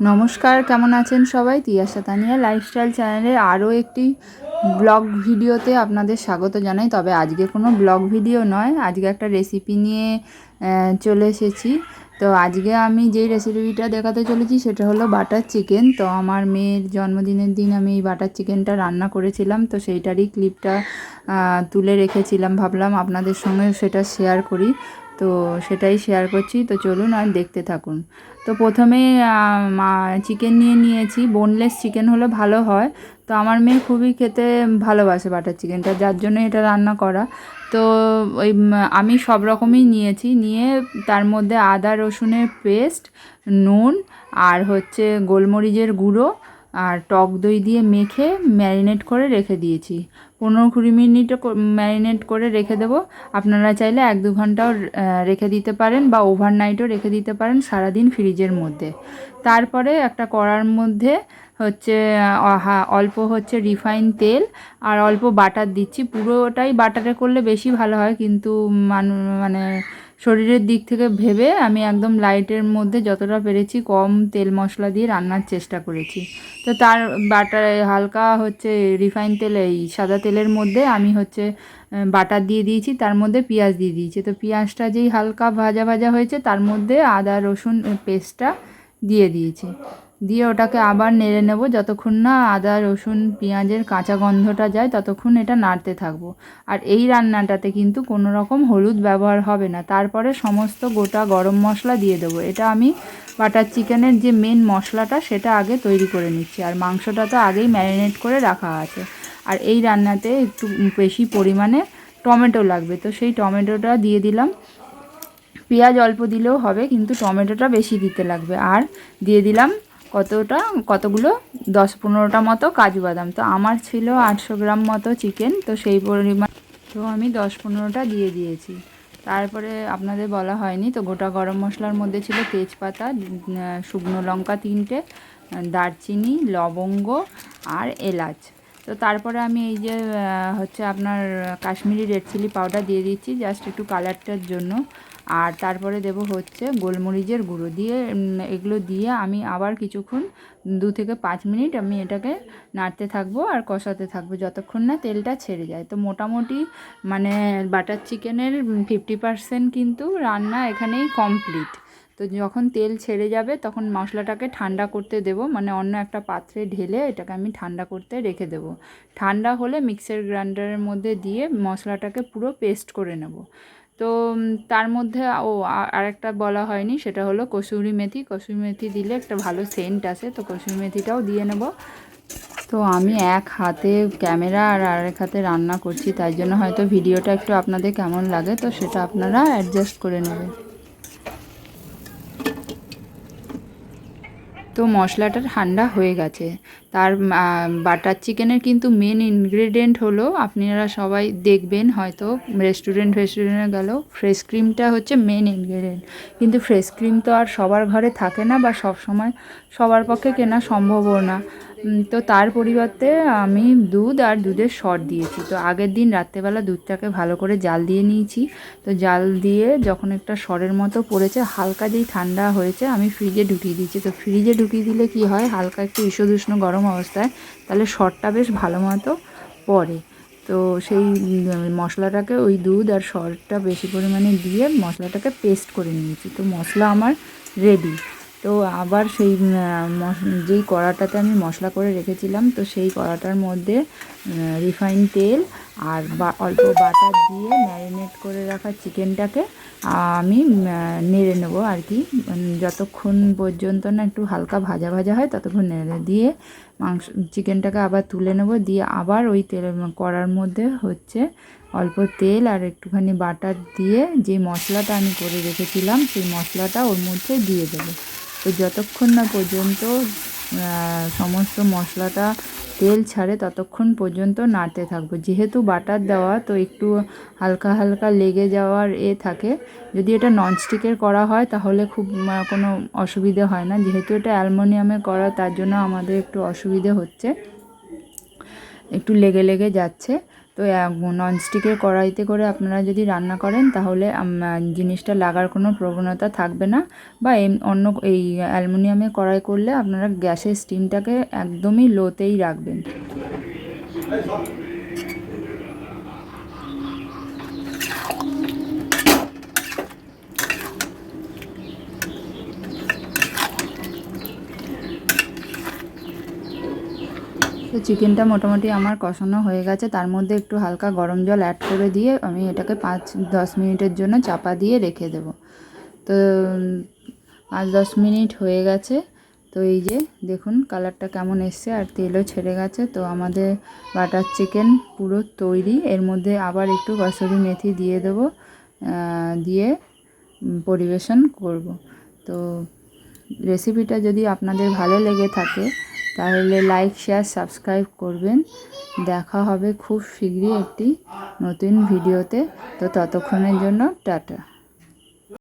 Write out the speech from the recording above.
নমস্কার, কেমন আছেন সবাই? তিয়াশা তানিয়া লাইফস্টাইল চ্যানেলের আরও একটি ব্লগ ভিডিওতে আপনাদের স্বাগত জানাই। তবে আজকে কোনো ব্লগ ভিডিও নয়, আজকে একটা রেসিপি নিয়ে চলে এসেছি। তো আজকে আমি যেই রেসিপিটা দেখাতে চলেছি সেটা হলো বাটার চিকেন। তো আমার মেয়ের জন্মদিনের দিন আমি এই বাটার চিকেনটা রান্না করেছিলাম। তো সেইটারই ক্লিপটা তুলে রেখেছিলাম। ভাবলাম আপনাদের সঙ্গে সেটা শেয়ার করি। তো সেটাই শেয়ার করছি। তো চলুন আর দেখতে থাকুন। তো প্রথমে চিকেন নিয়ে নিয়েছি। বোনলেস চিকেন হলে ভালো হয়। তো আমার মেয়ে খুবই খেতে ভালোবাসে বাটার চিকেনটা যার জন্য এটা রান্না করা। তো ওই আমি সব রকমই নিয়েছি। নিয়ে তার মধ্যে আদা, রসুনের পেস্ট নুন আর হচ্ছে গোলমরিচের গুঁড়ো আর টক দই দিয়ে মেখে ম্যারিনেট করে রেখে দিয়েছি। পনেরো কুড়ি মিনিট ম্যারিনেট করে রেখে দেবো। আপনারা চাইলে এক দু ঘন্টাও রেখে দিতে পারেন বা ওভারনাইটও রেখে দিতে পারেন সারাদিন ফ্রিজের মধ্যে। তারপরে একটা কড়ার মধ্যে হচ্ছে অল্প হচ্ছে রিফাইন তেল আর অল্প বাটার দিচ্ছি। পুরোটাই বাটারে করলে বেশি ভালো হয়, কিন্তু মানে শরীরের দিক থেকে ভেবে আমি একদম লাইটের মধ্যে যতটা পেরেছি কম তেল মশলা দিয়ে রান্নার চেষ্টা করেছি। তো তার বাটার হালকা হচ্ছে রিফাইন তেল, এই সাদা তেলের মধ্যে আমি হচ্ছে বাটার দিয়ে দিয়েছি, তার মধ্যে পেঁয়াজ দিয়ে দিয়েছি। তো পেঁয়াজটা যেই হালকা ভাজা ভাজা হয়েছে তার মধ্যে আদা রসুন পেস্টটা দিয়ে দিয়েছি। দিয়ে ওটাকে আবার নেড়ে নেব। যতক্ষণ না আদা, রসুন, পেঁয়াজের কাঁচা গন্ধটা যায়, ততক্ষণ এটা নাড়তে থাকব। আর এই রান্নাটাতে কিন্তু কোনো রকম হলুদ ব্যবহার হবে না। তারপরে সমস্ত গোটা গরম মশলা দিয়ে দেবো। এটা আমি বাটার চিকেনের যে মেন মশলাটা, সেটা আগে তৈরি করে নিচ্ছি। আর মাংসটা তো আগেই ম্যারিনেট করে রাখা আছে। আর এই রান্নাতে একটু বেশি পরিমাণে টমেটো লাগবে। তো সেই টমেটোটা দিয়ে দিলাম। পেঁয়াজ অল্প দিলেও হবে, কিন্তু টমেটোটা বেশি দিতে লাগবে। আর দিয়ে দিলাম কতটা? কতগুলো? দশ পনেরোটা মতো কাজু বাদাম। তো আমার ছিল আটশো গ্রাম মতো চিকেন, তো সেই পরিমাণ তো আমি দশ পনেরোটা দিয়ে দিয়েছি। তারপরে আপনাদের বলা হয়নি, তো গোটা গরম মশলার মধ্যে ছিল তেজপাতা, শুকনো লঙ্কা তিনটে, দারচিনি, লবঙ্গ আর এলাচ। তো তারপরে আমি এই যে হচ্ছে আপনার কাশ্মীরি রেড চিলি পাউডার দিয়ে দিচ্ছি জাস্ট একটু কালারটার জন্য। আর তারপরে দেব হচ্ছে গোলমরিচের গুঁড়ো দিয়ে এগুলো দিয়ে আমি আবার কিছুক্ষণ দু থেকে পাঁচ মিনিট আমি এটাকে নাড়তে থাকব আর কষাতে থাকব যতক্ষণ না তেলটা ছেড়ে যায়। তো মোটামুটি মানে বাটার চিকেনের ফিফটি পার্সেন্ট কিন্তু রান্না এখানেই কমপ্লিট। তো যখন তেল ছেড়ে যাবে তখন মশলাটাকে ঠান্ডা করতে দেবো মানে অন্য একটা পাত্রে ঢেলে এটাকে আমি ঠান্ডা করতে রেখে দেবো। ঠান্ডা হলে মিক্সার গ্রাইন্ডারের মধ্যে দিয়ে মশলাটাকে পুরো পেস্ট করে নেব। তো তার মধ্যে ও আরেকটা বলা হয়নি, সেটা হলো কসুরি মেথি। কসুরি মেথি দিলে একটা ভালো সেন্ট আসে, তো কসুরি মেথিটাও দিয়ে নেব। তো আমি এক হাতে ক্যামেরা আর আরেক হাতে রান্না করছি, তাই জন্য হয়তো ভিডিওটা একটু আপনাদের কেমন লাগে, তো সেটা আপনারা অ্যাডজাস্ট করে নেবেন। তো মশলাটা ঠান্ডা হয়ে গেছে। তার বাটার চিকেনের কিন্তু মেন ইনগ্রেডিয়েন্ট হলো, আপনারা সবাই দেখবেন হয়তো রেস্টুরেন্ট ফেস্টুরেন্টে গেলেও ফ্রেশ ক্রিমটা হচ্ছে মেন ইনগ্রেডিয়েন্ট কিন্তু ফ্রেশ ক্রিম তো আর সবার ঘরে থাকে না বা সব সময় সবার পক্ষে কেনা সম্ভবও না। তো তার পরিবর্তে আমি দুধ আর দুধের শর্ট দিয়েছি। তো আগের দিন রাত্রেবেলা দুধটাকে ভালো করে জাল দিয়ে নিয়েছি। তো জাল দিয়ে যখন একটা সরের মতো পড়েছে, হালকা যেই ঠান্ডা হয়েছে, আমি ফ্রিজে ঢুকিয়ে দিয়েছি। তো ফ্রিজে ঢুকিয়ে দিলে কি হয়? হালকা একটু ঈষদুষ্ণ গরম অবস্থায়, তাহলে সরটা বেশ ভালো মতো পড়ে। তো সেই মশলাটাকে, ওই দুধ আর সরটা বেশি পরিমাণে দিয়ে মশলাটাকে পেস্ট করে নিয়েছি। তো মশলা আমার রেডি তো আবার সেই যেই কড়াটাতে আমি মশলা করে রেখেছিলাম, তো সেই কড়াটার মধ্যে রিফাইন তেল আর বা, অল্প বাটার দিয়ে ম্যারিনেট করে রাখা চিকেনটাকে আমি নেড়ে নেব আর কি। যতক্ষণ পর্যন্ত না একটু হালকা ভাজা ভাজা হয়, ততক্ষণ নেড়ে দিয়ে মাংস চিকেনটাকে আবার তুলে নেব। দিয়ে আবার ওই তেল, কড়ার মধ্যে হচ্ছে অল্প তেল আর একটুখানি বাটার দিয়ে যে মশলাটা আমি করে রেখেছিলাম, সেই মশলাটা ওর মধ্যে দিয়ে দেবো। তো যতক্ষণ না পর্যন্ত সমস্ত মশলাটা তেল ছাড়ে ততক্ষণ পর্যন্ত নাড়তে থাকব। যেহেতু বাটার দেওয়া, তো একটু হালকা হালকা লেগে যাওয়ার এ থাকে। যদি এটা ননস্টিকের করা হয়, তাহলে খুব কোনো অসুবিধে হয় না। যেহেতু এটা অ্যালমোনিয়ামে করা, তার জন্য আমাদের একটু অসুবিধে হচ্ছে। একটু লেগে লেগে যাচ্ছে। তো ননস্টিকের কড়াইতে করে আপনারা যদি রান্না করেন, তাহলে জিনিসটা লাগার কোনো প্রবণতা থাকবে না। বা অন্য এই অ্যালমোনিয়ামে কড়াই করলে আপনারা গ্যাসের স্টিমটাকে একদমই লোতেই রাখবেন। তো চিকেনটা মোটামুটি আমার কষানো হয়ে গেছে। তার মধ্যে একটু হালকা গরম জল অ্যাড করে দিয়ে আমি এটাকে পাঁচ, দশ মিনিটের জন্য চাপা দিয়ে রেখে দেবো। তো, পাঁচ, দশ মিনিট হয়ে গেছে। তো এই যে, দেখুন কালারটা কেমন এসছে আর তেলও ছেড়ে গেছে। তো আমাদের বাটার চিকেন পুরো তৈরি। এর মধ্যে আবার একটু কসুরি মেথি দিয়ে দেবো দিয়ে পরিবেশন করব। তো রেসিপিটা যদি আপনাদের ভালো লেগে থাকে তাহলে লাইক শেয়ার সাবস্ক্রাইব করবেন। দেখা হবে খুব শীঘ্রই একটি নতুন ভিডিওতে তো ততক্ষণের জন্য টাটা।